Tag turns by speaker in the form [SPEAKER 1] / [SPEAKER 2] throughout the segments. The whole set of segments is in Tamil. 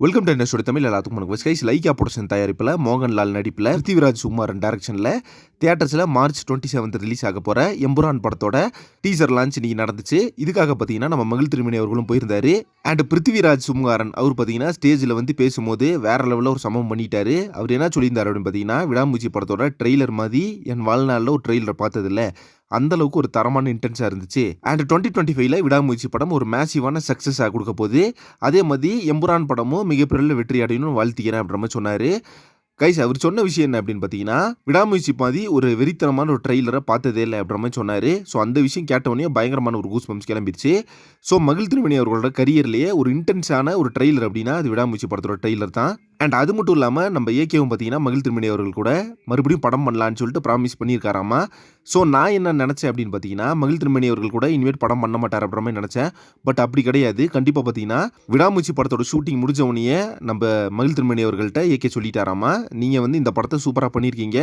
[SPEAKER 1] வெல்கம் டு என்ன தமிழ் எல்லாத்துக்கும் வணக்கம். ஸ்கைஸ் லைக்கா ப்ரொடக்ஷன் தயாரிப்பில் மோகன்லால் நடிப்பில் பிருத்திவிராஜ் சுமாரன் டேரக்ஷனில் தியேட்டர்ஸில் மார்ச் டுவெண்ட்டி செவன்த் ரிலீஸ் ஆக போகிற எம்புரான் படத்தோட டீசர் லான்ச் இன்னைக்கு நடந்துச்சு. இதுக்காக பார்த்தீங்கன்னா நம்ம மகிழ் திருமணி அவர்களும் போயிருந்தார். அண்ட் பிருத்திவிராஜ் சுமுகாரன் அவர் பார்த்தீங்கன்னா ஸ்டேஜில் வந்து பேசும்போது வேற லெவலில் ஒரு சமம் பண்ணிட்டாரு. அவர் என்ன சொல்லியிருந்தார் அப்படின்னு பார்த்தீங்கன்னா விடாமூச்சி படத்தோட ட்ரெய்லர் மாதிரி என் வாழ்நாளில் ஒரு ட்ரெய்லர் பார்த்ததில்ல. அந்த அளவுக்கு ஒரு தரமான இன்டென்ஸாக இருந்துச்சு. அண்ட் டுவெண்ட்டி டுவெண்ட்டி ஃபைவ்ல விடாமுயற்சி படம் ஒரு மேசிவான சக்ஸஸாக கொடுக்க போகுது. அதே மாதிரி எம்புரான் படமும் மிகப்பெரிய வெற்றி அடையணும்னு வாழ்த்திக்கிறேன் அப்படின்ற மாதிரி சொன்னார். கைஸ் அவர் சொன்ன விஷயம் என்ன அப்படின்னு பார்த்தீங்கன்னா விடாமுயற்சி மாதிரி ஒரு வெறித்தனமான ஒரு ட்ரெய்லரை பார்த்ததே இல்லை அப்படின்ற மாதிரி சொன்னார். ஸோ அந்த விஷயம் கேட்டவொடனே பயங்கரமான ஒரு கூஸ் பம்ஸ் கிளம்பிடுச்சு ஸோ மகிழ் திருமணி அவர்களோட கரியர்லேயே ஒரு இன்டென்ஸான ஒரு ட்ரெய்லர் அப்படின்னா அது விடாமுயற்சி படத்தோட ட்ரெய்லர் தான். அண்ட் அது மட்டும் இல்லாமல் நம்ம ஏகேவும் பார்த்தீங்கன்னா மகிழ் திருமணி அவர்கள் கூட மறுபடியும் படம் பண்ணலான்னு சொல்லிட்டு ப்ராமிஸ் பண்ணியிருக்காராமா? ஸோ நான் என்ன நினச்சேன் அப்படின்னு பார்த்தீங்கன்னா மகிழ் திருமணி அவர்கள் கூட இனிமேட் படம் பண்ண மாட்டார் அப்படின்ற மாதிரி நினச்சேன். பட் அப்படி கிடையாது. கண்டிப்பாக பார்த்தீங்கன்னா விடாமூச்சி படத்தோட ஷூட்டிங் முடிஞ்சவனையே நம்ம மகிழ் திருமணி அவர்கள்ட்ட ஏகே சொல்லிட்டாராமா? நீங்கள் வந்து இந்த படத்தை சூப்பராக பண்ணியிருக்கீங்க.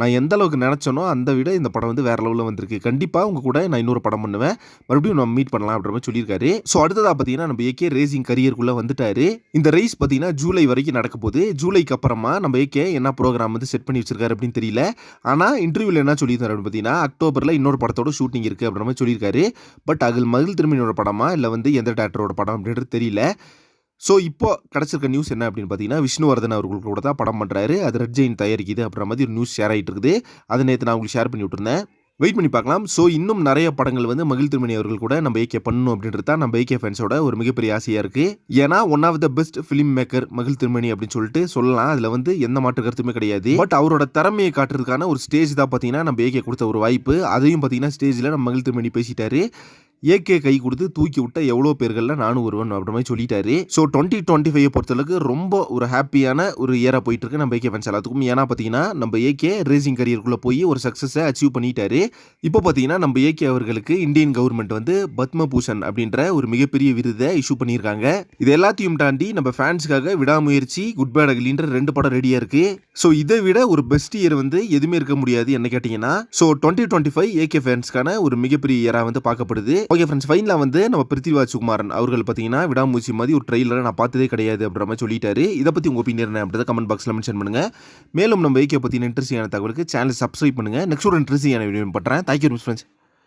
[SPEAKER 1] நான் எந்த அளவுக்கு நினச்சனோ அந்த விட இந்த படம் வந்து வேற லெவலில் வந்திருக்கு. கண்டிப்பாக உங்கள் கூட நான் இன்னொரு படம் பண்ணுவேன். மறுபடியும் நம்ம மீட் பண்ணலாம் அப்படின்ற மாதிரி சொல்லியிருக்காரு. ஸோ அடுத்ததாக பார்த்தீங்கன்னா நம்ம ஏகே ரேசிங் கரியருக்குள்ளே வந்துட்டாரு. இந்த ரேஸ் பார்த்தீங்கன்னா ஜூலை வரைக்கும் நடக்க போகுது ஜூலைக்கு அப்புறமா நம்ம ஏகே என்ன ப்ரோக்ராம் வந்து செட் பண்ணி வச்சிருக்காரு அப்படின்னு தெரியல. ஆனால் இன்டர்வியூவில் என்ன சொல்லியிருந்தாரு அப்படின்னு பார்த்தீங்கன்னா அக்டோபரில் இன்னொரு படத்தோட ஷூட்டிங் இருக்குது அப்படின்ற மாதிரி சொல்லியிருக்காரு. பட் அதில் மகிழ் திருமணியோட படமா இல்லை வந்து எந்த டேரக்டரோட படம் அப்படின்றது தெரியல. ஸோ இப்போ கிடச்சிருக்க நியூஸ் என்ன அப்படின்னு பார்த்தீங்கன்னா விஷ்ணுவர்தன் அவர்கள் கூட தான் படம் பண்ணுறாரு அது ரெட் ஜெயின் தயாரிக்குது அப்படின்ற மாதிரி ஒரு நியூஸ் ஷேர் ஆகிட்டு இருக்குது. அதை நேற்று நான் உங்களுக்கு ஷேர் பண்ணி விட்டுருந்தேன். வெயிட் பண்ணி பார்க்கலாம். ஸோ இன்னும் நிறைய படங்கள் வந்து மகிழ் திருமணி அவர்கள் கூட நம்ம ஏகே பண்ணணும் அப்படின்றது தான் நம்ம ஏகே ஃபேன்ஸோட ஒரு மிகப்பெரிய ஆசையாக இருக்குது ஏன்னா one of the best film maker மகிழ் திருமணி அப்படின்னு சொல்லிட்டு சொல்லலாம். அதில் வந்து எந்த மாற்று கருத்துமே கிடையாது. பட் அவரோட திறமையை காட்டுறதுக்கான ஒரு ஸ்டேஜ் தான் பார்த்தீங்கன்னா நம்ம ஏகே கொடுத்த ஒரு வாய்ப்பு. அதையும் பார்த்தீங்கன்னா ஸ்டேஜில் நம்ம மகிழ் திருமணி பேசிட்டாரு. ஏகே கை கொடுத்து தூக்கி விட்ட எவ்வளோ பேர்களில் நானும் ஒருவன் அப்படி மாதிரி சொல்லிட்டாரு. ஸோ டுவெண்ட்டி டுவெண்ட்டி ஃபைவ் பொறுத்தளவுக்கு ரொம்ப ஒரு ஹாப்பியான ஒரு இயராக போயிட்டு இருக்கு நம்ம ஏகே ஃபேன்ஸ் எல்லாத்துக்கும். ஏன்னா பார்த்தீங்கன்னா நம்ம ஏகே ரேசிங் கரியருக்குள்ளே போய் ஒரு சக்ஸஸை அச்சீவ் பண்ணிட்டாரு. இப்போ பார்த்தீங்கன்னா நம்ம ஏகே அவர்களுக்கு இந்தியன் கவர்மெண்ட் வந்து பத்ம பூஷன் அப்படின்ற ஒரு மிகப்பெரிய விருதை இஷ்யூ பண்ணியிருக்காங்க. இது எல்லாத்தையும் தாண்டி நம்ம ஃபேன்ஸுக்காக விடாமுயற்சி குட் பேட் அகிலின்ற ரெண்டு படம் ரெடியாக இருக்கு. ஸோ இதை விட ஒரு பெஸ்ட் இயர் வந்து எதுவுமே இருக்க முடியாது என்ன கேட்டிங்கன்னா so twenty twenty five AK ஃபேன்ஸ்க்கான ஒரு மிகப்பெரிய இயராக வந்து பார்க்கப்படுது. ஓகே ஃப்ரெண்ட்ஸ் ஃபைனலாக வந்து நம்ம பிருத்திவாஜ் சுகுமாரன் அவர்கள் பார்த்தீங்கன்னா விடாமூச்சி மாதிரி ஒரு ட்ரெயிலரை நான் பார்த்ததே கிடையாது அப்படின்ற மாதிரி சொல்லிட்டாரு. இதை பற்றி உங்கள் ஒப்பீனியர் என்ன அப்படின்றத கமெண்ட் பாக்ஸில் மென்ஷன் பண்ணுங்கள் மேலும் நம்ம வைக்க பற்றின இன்ட்ரெஸ்டிங்கான தகவலுக்கு சேனல் சப்ஸ்கிரைப் பண்ணுங்கள் நெக்ஸ்ட் ஒரு இன்ட்ரெஸ்டிங்கான வீடியோ பண்ணுறேன் தேங்க்யூ ஃப்ரெண்ட்ஸ்